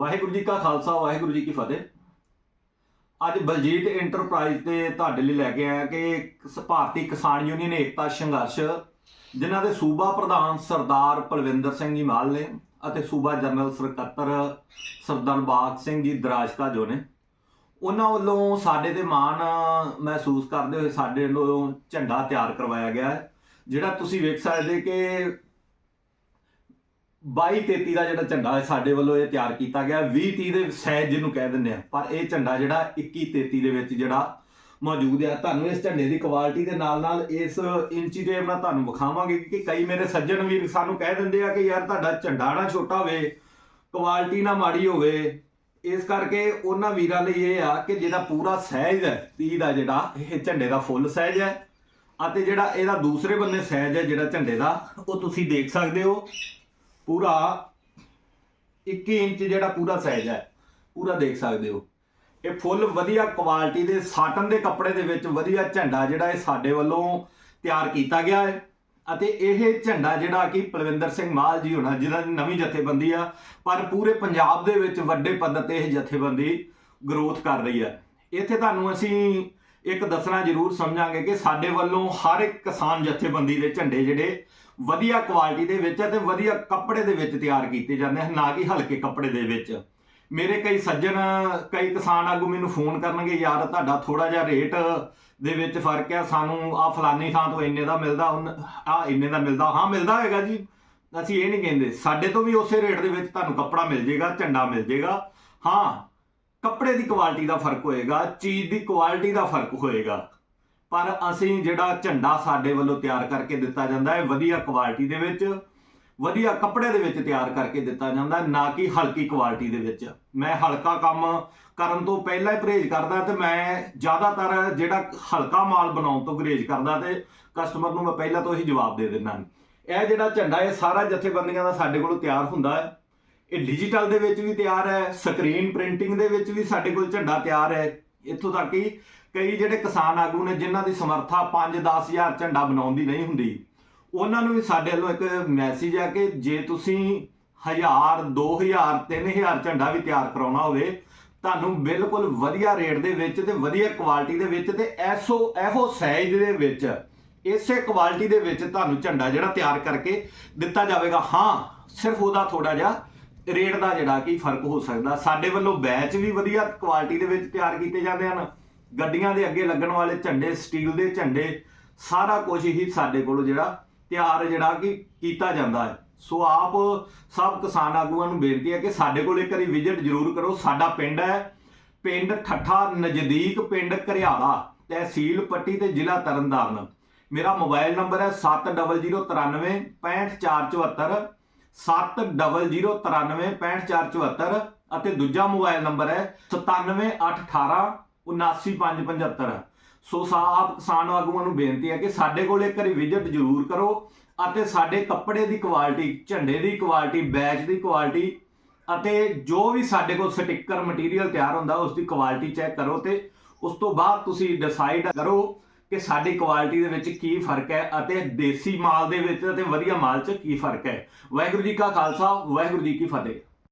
ਵਾਹਿਗੁਰੂ ਜੀ ਕਾ ਖਾਲਸਾ, ਵਾਹਿਗੁਰੂ ਜੀ ਕੀ ਫਤਿਹ। ਅੱਜ ਬਲਜੀਤ ਇੰਟਰਪ੍ਰਾਈਜ਼ ਤੇ ਤੁਹਾਡੇ ਲਈ ਲੈ ਕੇ ਆਇਆ ਕਿ ਭਾਰਤੀ ਕਿਸਾਨ ਯੂਨੀਅਨ ਏਕਤਾ ਸੰਘਰਸ਼, ਜਿਨ੍ਹਾਂ ਦੇ ਸੂਬਾ ਪ੍ਰਧਾਨ ਸਰਦਾਰ ਪਲਵਿੰਦਰ ਸਿੰਘ ਜੀ ਮਾਲ ਨੇ ਅਤੇ ਸੂਬਾ ਜਨਰਲ ਸਕੱਤਰ ਸਰਦਾਰ ਬਾਗ ਸਿੰਘ ਜੀ ਦਰਾਜਕਾ ਜੋ ਨੇ। ਉਹਨਾਂ ਵੱਲੋਂ ਸਾਡੇ ਤੇ ਮਾਣ ਮਹਿਸੂਸ ਕਰਦੇ ਹੋਏ ਸਾਡੇ ਵੱਲੋਂ ਝੰਡਾ ਤਿਆਰ ਕਰਵਾਇਆ ਗਿਆ ਹੈ, ਜਿਹੜਾ ਤੁਸੀਂ ਵੇਖ ਸਕਦੇ ਕਿ 22 33 ਦਾ ਜਿਹੜਾ ਝੰਡਾ ਹੈ ਸਾਡੇ ਵੱਲੋਂ ਇਹ ਤਿਆਰ ਕੀਤਾ ਗਿਆ 20 30 ਦੇ ਸਾਈਜ਼ ਜਿਹਨੂੰ ਕਹਿ ਦਿੰਦੇ ਆ। ਪਰ ਇਹ ਝੰਡਾ ਜਿਹੜਾ 21 33 ਦੇ ਵਿੱਚ ਜਿਹੜਾ ਮੌਜੂਦ ਆ। ਤੁਹਾਨੂੰ ਇਸ ਝੰਡੇ ਦੀ ਕੁਆਲਿਟੀ ਦੇ ਨਾਲ ਨਾਲ ਇਸ ਇੰਚੀ ਟੇਪ ਮੈਂ ਤੁਹਾਨੂੰ ਵਿਖਾਵਾਂਗੇ ਕਿ ਕਈ ਮੇਰੇ ਸੱਜਣ ਵੀਰ ਸਾਨੂੰ ਕਹਿ ਦਿੰਦੇ ਆ ਕਿ ਯਾਰ ਤੁਹਾਡਾ ਝੰਡਾ ਨਾ ਛੋਟਾ ਹੋਵੇ ਕੁਆਲਿਟੀ ਨਾ ਮਾੜੀ ਹੋਵੇ। ਇਸ ਕਰਕੇ ਉਹਨਾਂ ਵੀਰਾਂ ਲਈ ਇਹ ਆ ਕਿ ਜਿਹੜਾ ਪੂਰਾ ਸਹਿਜ ਹੈ 30 ਦਾ ਜਿਹੜਾ, ਇਹ ਝੰਡੇ ਦਾ ਫੁੱਲ ਸਹਿਜ ਹੈ। ਅਤੇ ਜਿਹੜਾ ਇਹਦਾ ਦੂਸਰੇ ਬੰਨੇ ਸਹਿਜ ਹੈ ਜਿਹੜਾ ਝੰਡੇ ਦਾ, ਉਹ ਤੁਸੀਂ ਦੇਖ ਸਕਦੇ ਹੋ। ਪੂਰਾ 21 ਇੰਚ ਜਿਹੜਾ ਪੂਰਾ ਸਾਈਜ਼ ਹੈ, ਪੂਰਾ ਦੇਖ ਸਕਦੇ ਹੋ। ਇਹ ਫੁੱਲ ਵਧੀਆ ਕੁਆਲਿਟੀ ਦੇ ਸਾਟਨ ਦੇ ਕੱਪੜੇ ਦੇ ਵਿੱਚ ਵਧੀਆ ਝੰਡਾ ਜਿਹੜਾ ਇਹ ਸਾਡੇ ਵੱਲੋਂ ਤਿਆਰ ਕੀਤਾ ਗਿਆ ਹੈ ਅਤੇ ਇਹ ਝੰਡਾ ਜਿਹੜਾ ਕਿ ਪਲਵਿੰਦਰ ਸਿੰਘ ਮਾਲ ਜੀ ਹੋਣਾ ਜਿਹਨਾਂ ਦੀ ਨਵੀਂ ਜਥੇਬੰਦੀ ਆ, ਪਰ ਪੂਰੇ ਪੰਜਾਬ ਦੇ ਵਿੱਚ ਵੱਡੇ ਪੱਧਰ ਤੇ ਇਹ ਜਥੇਬੰਦੀ ਗਰੋਥ ਕਰ ਰਹੀ ਹੈ। ਇੱਥੇ ਤੁਹਾਨੂੰ ਅਸੀਂ ਇੱਕ ਦੱਸਣਾ ਜ਼ਰੂਰ ਸਮਝਾਂਗੇ ਕਿ ਸਾਡੇ ਵੱਲੋਂ ਹਰ ਇੱਕ ਕਿਸਾਨ ਜਥੇਬੰਦੀ ਦੇ ਝੰਡੇ ਜਿਹੜੇ ਵਧੀਆ ਕੁਆਲਿਟੀ ਦੇ ਵਿੱਚ ਅਤੇ ਵਧੀਆ ਕੱਪੜੇ ਦੇ ਵਿੱਚ ਤਿਆਰ ਕੀਤੇ ਜਾਂਦੇ ਹਨ, ਨਾ ਕਿ ਹਲਕੇ ਕੱਪੜੇ ਦੇ ਵਿੱਚ। ਮੇਰੇ ਕਈ ਸੱਜਣ, ਕਈ ਕਿਸਾਨ ਆਗੂ ਮੈਨੂੰ ਫੋਨ ਕਰਨਗੇ, ਯਾਰ, ਤੁਹਾਡਾ ਥੋੜਾ ਜਿਹਾ ਰੇਟ ਦੇ ਵਿੱਚ ਫ਼ਰਕ ਹੈ ਸਾਨੂੰ ਆ ਫਲਾਨੀ ਥਾਂ ਤੋਂ ਇੰਨੇ ਦਾ ਮਿਲਦਾ ਆ ਇੰਨੇ ਦਾ ਮਿਲਦਾ। ਹਾਂ, ਮਿਲਦਾ ਹੋਏਗਾ ਜੀ। ਅਸੀਂ ਇਹ ਨਹੀਂ ਕਹਿੰਦੇ। ਸਾਡੇ ਤੋਂ ਵੀ ਉਸੇ ਰੇਟ ਦੇ ਵਿੱਚ ਤੁਹਾਨੂੰ ਕੱਪੜਾ ਮਿਲ ਜਾਏਗਾ ਝੰਡਾ ਮਿਲ ਜਾਏਗਾ ਹਾਂ ਕੱਪੜੇ ਦੀ ਕੁਆਲਿਟੀ ਦਾ ਫ਼ਰਕ ਹੋਏਗਾ, ਚੀਜ਼ ਦੀ ਕੁਆਲਿਟੀ ਦਾ ਫ਼ਰਕ ਹੋਏਗਾ। ਪਰ ਅਸੀਂ ਜਿਹੜਾ ਝੰਡਾ ਸਾਡੇ ਵੱਲੋਂ ਤਿਆਰ ਕਰਕੇ ਦਿੱਤਾ ਜਾਂਦਾ ਹੈ, ਵਧੀਆ ਕੁਆਲਿਟੀ ਦੇ ਵਿੱਚ, ਵਧੀਆ ਕੱਪੜੇ ਦੇ ਵਿੱਚ ਤਿਆਰ ਕਰਕੇ ਦਿੱਤਾ ਜਾਂਦਾ ਨਾ ਕਿ ਹਲਕੀ ਕੁਆਲਿਟੀ ਦੇ ਵਿੱਚ। ਮੈਂ ਹਲਕਾ ਕੰਮ ਕਰਨ ਤੋਂ ਪਹਿਲਾਂ ਹੀ ਪਰਹੇਜ਼ ਕਰਦਾ ਤੇ ਮੈਂ ਜ਼ਿਆਦਾਤਰ ਜਿਹੜਾ ਹਲਕਾ ਮਾਲ ਬਣਾਉਣ ਤੋਂ ਗੁਰੇਜ਼ ਕਰਦਾ ਤੇ ਕਸਟਮਰ ਨੂੰ ਮੈਂ ਪਹਿਲਾਂ ਤੋਂ ਹੀ ਜਵਾਬ ਦੇ ਦਿੰਦਾ। ਇਹ ਜਿਹੜਾ ਝੰਡਾ, ਇਹ ਸਾਰਾ ਜਥੇਬੰਦੀਆਂ ਦਾ ਸਾਡੇ ਕੋਲੋਂ ਤਿਆਰ ਹੁੰਦਾ ਹੈ। ਇਹ ਡਿਜੀਟਲ ਦੇ ਵਿੱਚ ਵੀ ਤਿਆਰ ਹੈ ਸਕਰੀਨ ਪ੍ਰਿੰਟਿੰਗ ਦੇ ਵਿੱਚ ਵੀ ਸਾਡੇ ਕੋਲ ਝੰਡਾ ਤਿਆਰ ਹੈ। ਇੱਥੋਂ ਤੱਕ ਕਿ ਕਈ ਜਿਹੜੇ ਕਿਸਾਨ ਆਗੂ ਨੇ ਜਿਨ੍ਹਾਂ ਦੀ ਸਮਰੱਥਾ 5-10000 ਝੰਡਾ ਬਣਾਉਣ ਦੀ ਨਹੀਂ ਹੁੰਦੀ, ਉਹਨਾਂ ਨੂੰ ਵੀ ਸਾਡੇ ਵੱਲੋਂ ਇੱਕ ਮੈਸੇਜ ਹੈ ਕਿ ਜੇ ਤੁਸੀਂ 1000 2000 3000 ਝੰਡਾ ਵੀ ਤਿਆਰ ਕਰਾਉਣਾ ਹੋਵੇ, ਤੁਹਾਨੂੰ ਬਿਲਕੁਲ ਵਧੀਆ ਰੇਟ ਦੇ ਵਿੱਚ ਤੇ ਵਧੀਆ ਕੁਆਲਿਟੀ ਦੇ ਵਿੱਚ ਤੇ ਐਸੋ ਇਹੋ ਸਾਈਜ਼ ਦੇ ਵਿੱਚ, ਇਸੇ ਕੁਆਲਿਟੀ ਦੇ ਵਿੱਚ ਤੁਹਾਨੂੰ ਝੰਡਾ ਜਿਹੜਾ ਤਿਆਰ ਕਰਕੇ ਦਿੱਤਾ ਜਾਵੇਗਾ। ਹਾਂ, ਸਿਰਫ ਉਹਦਾ ਥੋੜਾ ਜਿਹਾ ਰੇਟ ਦਾ ਜਿਹੜਾ ਕਿ ਫ਼ਰਕ ਹੋ ਸਕਦਾ। ਸਾਡੇ ਵੱਲੋਂ ਬੈਚ ਵੀ ਵਧੀਆ ਕੁਆਲਿਟੀ ਦੇ ਵਿੱਚ ਤਿਆਰ ਕੀਤੇ ਜਾਂਦੇ ਹਨ। ਗੱਡੀਆਂ ਦੇ ਅੱਗੇ ਲੱਗਣ ਵਾਲੇ ਝੰਡੇ ਸਟੀਲ ਦੇ ਝੰਡੇ, ਸਾਰਾ ਕੁਝ ਹੀ ਸਾਡੇ ਕੋਲ ਜਿਹੜਾ ਤਿਆਰ ਜਿਹੜਾ ਕਿ ਕੀਤਾ ਜਾਂਦਾ ਹੈ। ਸੋ ਆਪ ਸਭ ਕਿਸਾਨ ਆਗੂਆਂ ਨੂੰ ਬੇਨਤੀ ਹੈ ਕਿ ਸਾਡੇ ਕੋਲ ਇੱਕ ਵਾਰੀ ਵਿਜ਼ਿਟ ਜ਼ਰੂਰ ਕਰੋ। ਸਾਡਾ ਪਿੰਡ ਹੈ, ਪਿੰਡ ਠੱਠਾ, ਨਜ਼ਦੀਕ ਪਿੰਡ ਘਰਿਆਲਾ ਤਹਿਸੀਲ ਪੱਟੀ ਤੇ ਜ਼ਿਲ੍ਹਾ ਤਰਨਤਾਰਨ। ਮੇਰਾ ਮੋਬਾਈਲ ਨੰਬਰ ਹੈ 700993 65474 700993 ਅਤੇ ਦੂਜਾ ਮੋਬਾਈਲ ਨੰਬਰ ਹੈ 97818 79575 ਸੋ ਸਾਬ ਕਿਸਾਨ ਆਗੂਆਂ ਨੂੰ ਬੇਨਤੀ ਹੈ ਕਿ ਸਾਡੇ ਕੋਲ ਇੱਕ ਵਾਰੀ ਵਿਜ਼ਿਟ ਜ਼ਰੂਰ ਕਰੋ ਅਤੇ ਸਾਡੇ ਕੱਪੜੇ ਦੀ ਕੁਆਲਿਟੀ ਝੰਡੇ ਦੀ ਕੁਆਲਿਟੀ ਬੈਚ ਦੀ ਕੁਆਲਿਟੀ ਅਤੇ ਜੋ ਵੀ ਸਾਡੇ ਕੋਲ ਸਟicker ਮਟੀਰੀਅਲ ਤਿਆਰ ਹੁੰਦਾ, ਉਸ ਦੀ ਕੁਆਲਿਟੀ ਚੈੱਕ ਕਰੋ ਤੇ ਉਸ ਤੋਂ ਬਾਅਦ ਤੁਸੀਂ ਡਿਸਾਈਡ ਕਰੋ ਕਿ ਸਾਡੀ ਕੁਆਲਿਟੀ ਦੇ ਵਿੱਚ ਕੀ ਫ਼ਰਕ ਹੈ ਅਤੇ ਦੇਸੀ ਮਾਲ ਦੇ ਵਿੱਚ ਅਤੇ ਵਧੀਆ ਮਾਲ 'ਚ ਕੀ ਫ਼ਰਕ ਹੈ। ਵਾਹਿਗੁਰੂ ਜੀ ਕਾ ਖਾਲਸਾ, ਵਾਹਿਗੁਰੂ ਜੀ ਕੀ ਫਤਿਹ।